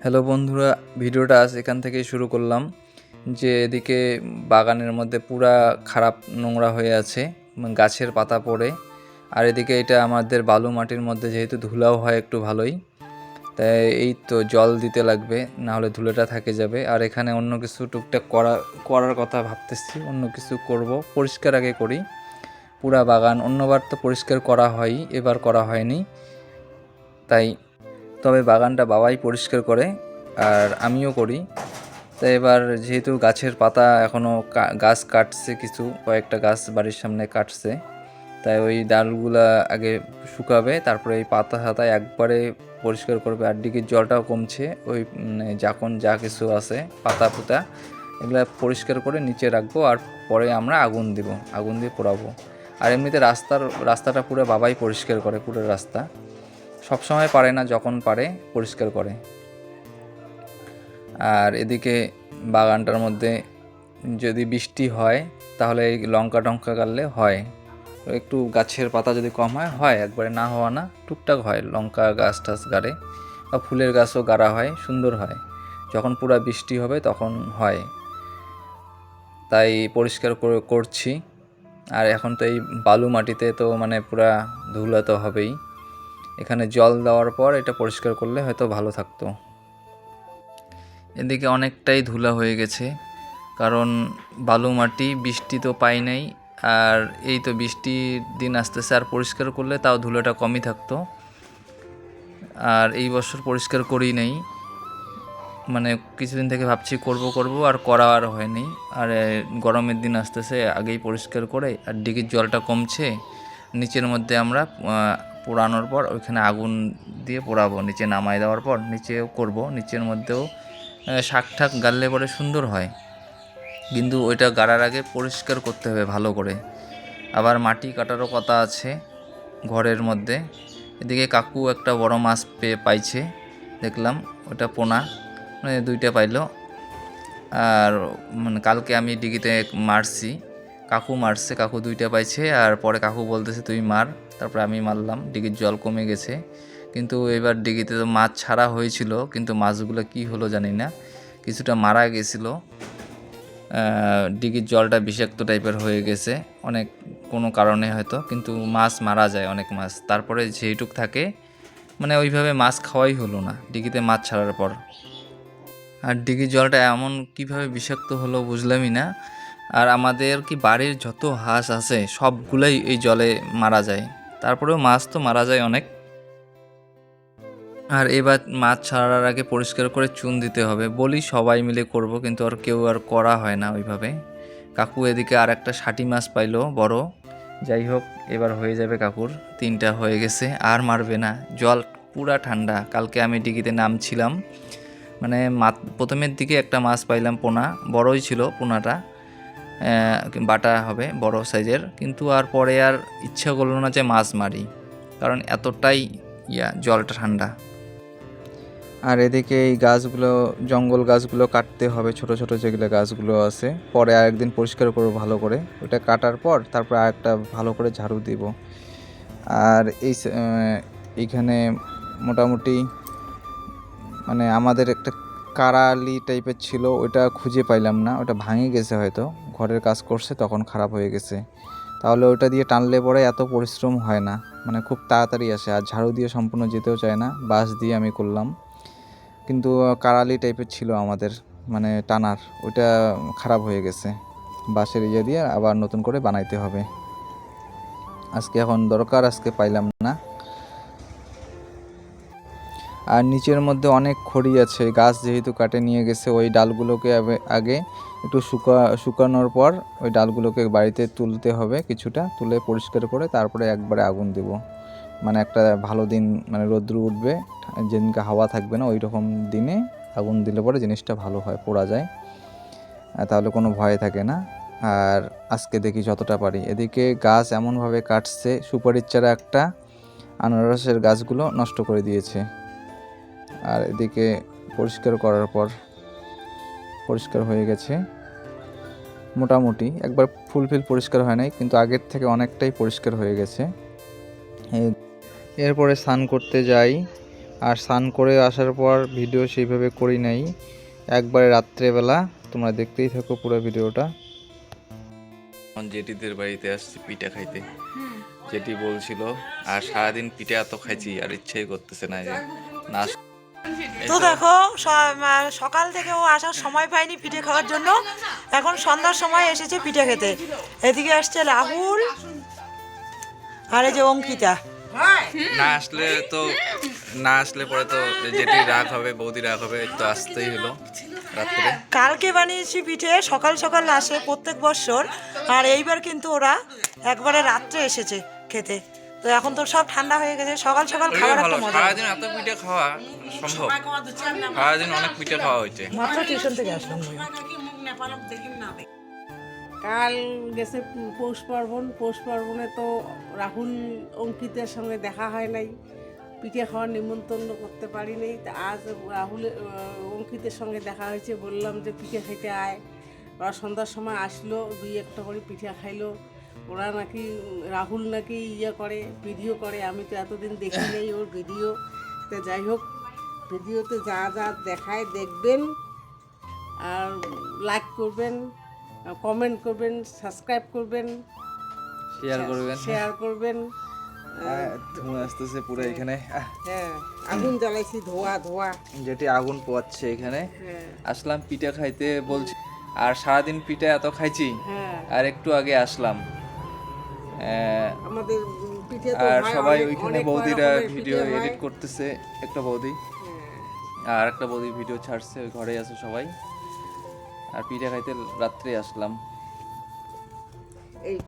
Hello বন্ধুরা ভিডিওটা আজ এখান থেকেই শুরু করলাম যে এদিকে বাগানের মধ্যে পুরা খারাপ নোংরা হয়ে আছে উম, গাছের পাতা পড়ে। আর এদিকে এটা আমাদের বালু মাটির মধ্যে যেহেতু ধুলাও হয় একটু ভালোই তাই এই তো জল দিতে লাগবে না হলে ধুলোটা থাকে যাবে। আর এখানে অন্য কিছু টুকটাক করা করার কথা ভাবতেছি অন্য কিছু করব পরিষ্কার আগে করি। পুরা বাগান অন্যবার তো পরিষ্কার করা হয় এবার করা হয়নি। তাই তবে বাগানটা বাবাই পরিষ্কার করে আর আমিও করি। তাই এবার যেহেতু গাছের পাতা এখনও গাছ কাটছে কিছু, কয়েকটা গাছ বাড়ির সামনে কাটছে, তাই ওই ডালগুলা আগে শুকাবে, তারপরে এই পাতা হাতা একবারে পরিষ্কার করবে। আর দিকে জলটাও কমছে, ওই মানে যখন যা কিছু আছে, পাতা পুতা, এগুলো পরিষ্কার করে নিচে রাখব আর পরে আমরা আগুন দিব, আগুন দিয়ে পোড়াবো। আর এমনিতে রাস্তার, রাস্তাটা পুরো বাবাই পরিষ্কার করে, পুরো রাস্তা। সব সময় পারে না যখন পারে, পরিষ্কার করে। আর এদিকে বাগানটার মধ্যে যদি বৃষ্টি হয়, তাহলে এই লঙ্কা টঙ্কা গাড়লে হয়। একটু গাছের পাতা যদি কম হয় হয়। একবারে না হওয়া না, টুকটাক হয়। লঙ্কা গাছ টাছ গাড়ে বা ফুলের গাছও গাড়া হয়, সুন্দর হয়। যখন পুরা বৃষ্টি হবে, তখন হয়। তাই পরিষ্কার করে- করছি। আর এখন তো এই বালু মাটিতে তো মানে পুরা ধুলা তো হবেই। এখানে জল দেওয়ার পর এটা পরিষ্কার করলে হয়তো ভালো থাকতো। এদিকে অনেকটাই ধুলা হয়ে গেছে, কারণ বালু মাটি, বৃষ্টি তো পাই নাই, আর এই তো বৃষ্টির দিন আসতেছে, আর পরিষ্কার করলে তাও ধুলোটা কমই থাকতো। আর এই বছর পরিষ্কার করি নাই মানে কিছুদিন থেকে ভাবছি করব করব, আর করা আর হয়নি। আর গরমের দিন আসতেছে, আগেই পরিষ্কার করে, আর ডিগির জলটা কমছে। নিচের মধ্যে আমরা পোড়ানোর পর ওইখানে আগুন দিয়ে পোড়াবো, নিচে নামাই দেওয়ার পর নিচেও করব, নিচের মধ্যেও শাক ঠাক গাড়লে পরে সুন্দর হয়। কিন্তু ওইটা গাড়ার আগে পরিষ্কার করতে হবে ভালো করে। আবার মাটি কাটারও কথা আছে ঘরের মধ্যে। এদিকে কাকু একটা বড় মাছ পেয়ে পাইছে, দেখলাম ওটা পোনা মানে দুইটা পাইলো। আর মানে কালকে আমি ডিগিতে মারছি, কাকু মারছে, কাকু দুইটা পাইছে, আর পরে কাকু বলতেছে, তুই মার। তারপরে আমি মারলাম, ডিগির জল কমে গেছে। কিন্তু এবার ডিগিতে তো মাছ ছাড়া হয়েছিল, কিন্তু মাছগুলো কি হলো জানি না। কিছুটা মারা গেছিল। ডিগির জলটা বিষাক্ত টাইপের হয়ে গেছে, অনেক কোনো কারণে হয়তো, কিন্তু মাছ মারা যায় অনেক মাছ। তারপরে যেইটুক থাকে মানে ওইভাবে মাছ খাওয়াই হলো না, ডিগিতে মাছ ছাড়ার পর। আর ডিগির জলটা এমন কীভাবে বিষাক্ত হলো বুঝলামই না। আর আমাদের কি বাড়ির যত হাঁস আছে, সবগুলোই এই জলে মারা যায়। তারপরেও মাছ তো মারা যায় অনেক। আর এবার মাছ ছাড়ার আগে পরিষ্কার করে চুন দিতে হবে। বলি সবাই মিলে করব, কিন্তু আর কেউ আর করা হয় না ওইভাবে। কাকু এদিকে আর একটা ষাটি মাছ পাইলো, বড়। যাই হোক, এবার হয়ে যাবে কাকুর। তিনটা হয়ে গেছে, আর মারবে না। জল পুরা ঠান্ডা। কালকে আমি ডিগিতে নামছিলাম। মানে প্রথমের দিকে একটা মাছ পাইলাম পোনা, বড়ই ছিল পোনাটা। বাটা হবে, বড় সাইজের কিন্তু আর পরে আর ইচ্ছা করল না যে মাছ মারি, কারণ এতটাই ইয়া, জলটা ঠান্ডা। আর এদিকে এই গাছগুলো, জঙ্গল গাছগুলো কাটতে হবে, ছোট ছোট যেগুলো গাছগুলো আছে। পরে আরেকদিন পরিষ্কার করব ভালো করে। ওটা কাটার পর তারপর আরেকটা ভালো করে ঝাড়ু দিব। আর এই এইখানে মোটামুটি মানে আমাদের একটা কারালি টাইপের ছিল ওটা খুঁজে পাইলাম না, ওটা ভাঙে গেছে হয়তো। ঘরের কাজ করছে, তখন খারাপ হয়ে গেছে। তাহলে ওটা দিয়ে টানলে পরে এত পরিশ্রম হয় না। মানে খুব তাড়াতাড়ি আসে, আর ঝাড়ু দিয়ে সম্পূর্ণ যেতেও চায় না, বাঁশ দিয়ে আমি করলাম। কিন্তু কারালি টাইপের ছিল আমাদের মানে টানার, ওইটা খারাপ হয়ে গেছে। বাঁশের ইয়ে দিয়ে আবার নতুন করে বানাইতে হবে। আজকে এখন দরকার, আজকে পাইলাম না। আর নিচের মধ্যে অনেক খড়ি আছে। গাছ যেহেতু কাটে নিয়ে গেছে, ওই ডালগুলোকে আগে একটু শুকা, শুকানোর পর ওই ডালগুলোকে বাড়িতে তুলতে হবে কিছুটা। তুলে পরিষ্কার করে তারপরে একবারে আগুন দেব। মানে একটা ভালো দিন মানে রোদ্র উঠবে, যেদিনকে হাওয়া থাকবে না ওই রকম দিনে আগুন দিলে পরে জিনিসটা ভালো হয়, পোড়া যায়। তাহলে কোনো ভয় থাকে না। আর আজকে দেখি যতটা পারি। এদিকে গাছ এমনভাবে কাটছে, সুপারির চারা একটা, আনারসের গাছগুলো নষ্ট করে দিয়েছে। আর এদিকে পরিষ্কার করার পর পরিষ্কার হয়ে গেছে। মোটামুটি একবার ফুলফিল পরিষ্কার হয় নাই কিন্তু আগের থেকে অনেকটাই পরিষ্কার হয়ে গেছে। এরপরে স্নান করতে যাই। আর স্নান করে আসার পর ভিডিও সেইভাবে করি নাই। একবারে রাত্রেবেলা তোমরা দেখতেই থাকো পুরো ভিডিওটা। জেটিদের বাড়িতে আসছি পিঠা খাইতে। জেটি বলছিল আর সারাদিন পিঠা এত খাইছি আর ইচ্ছেই করতেছে না যে না তো দেখো সকাল থেকে ও আসার সময় পায়নি পিঠে খাওয়ার জন্য। এখন সন্ধ্যার সময় এসেছে পিঠে খেতে। এদিকে আসছে রাহুল আর এই যে অঙ্কিতা। না আসলে তো না আসলে পরে তো যেটি রাগ হবে বৌদি রাগ হবে তো আসতেই হলো রাত্রে। কালকে বানিয়েছি পিঠে সকাল সকাল আসে প্রত্যেক বছর। আর এইবার কিন্তু ওরা একবারে রাত্রে এসেছে খেতে। তো এখন তো সব ঠান্ডা হয়ে গেছে। সকাল সকাল খাবার একটা মজা সারাদিন এত পিঠে খাওয়া সম্ভব? সারাদিন অনেক পিঠে খাওয়া হয়েছে। মাত্র টিউশন থেকে আসলাম কাল গেছে পৌষ পার্বণ। পৌষ পার্বণে তো রাহুল অঙ্কিতের সঙ্গে দেখা হয় নাই। পিঠে খাওয়ার নিমন্ত্রণ করতে পারিনি তা আজ রাহুল অঙ্কিতের সঙ্গে দেখা হয়েছে। বললাম যে পিঠে খেতে আয়। ওরা সন্ধ্যার সময় আসলো দুই একটা করে পিঠে খাইলো। ওরা নাকি রাহুল নাকি ইয়ে করে ভিডিও করে আমি তো এতদিন দেখি নেই ওর ভিডিও। তো যাই হোক ভিডিওতে যা যা দেখায় দেখবেন আর লাইক করবেন কমেন্ট করবেন সাবস্ক্রাইব করবেন শেয়ার করবেন। শেয়ার করবেন। ধুঁয়া আসতেছে পুরো এখানে। হ্যাঁ আগুন জ্বালাইছি ধোয়া ধোয়া। যেটি আগুন পোয়াচ্ছে এখানে। হ্যাঁ। আসলাম পিঠা খাইতে বলছি আর সারাদিন পিঠা এত খাইছি হ্যাঁ। আর একটু আগে আসলাম। আর সবাই ওইখানে বৌদিরা ভিডিও এডিট করতেছে একটা বৌদি। হ্যাঁ। আর একটা বৌদি ভিডিও ছাড়ছে ওই ঘরে আছে সবাই। আর পিঠা খাইতে রাত্রে আসলাম। এই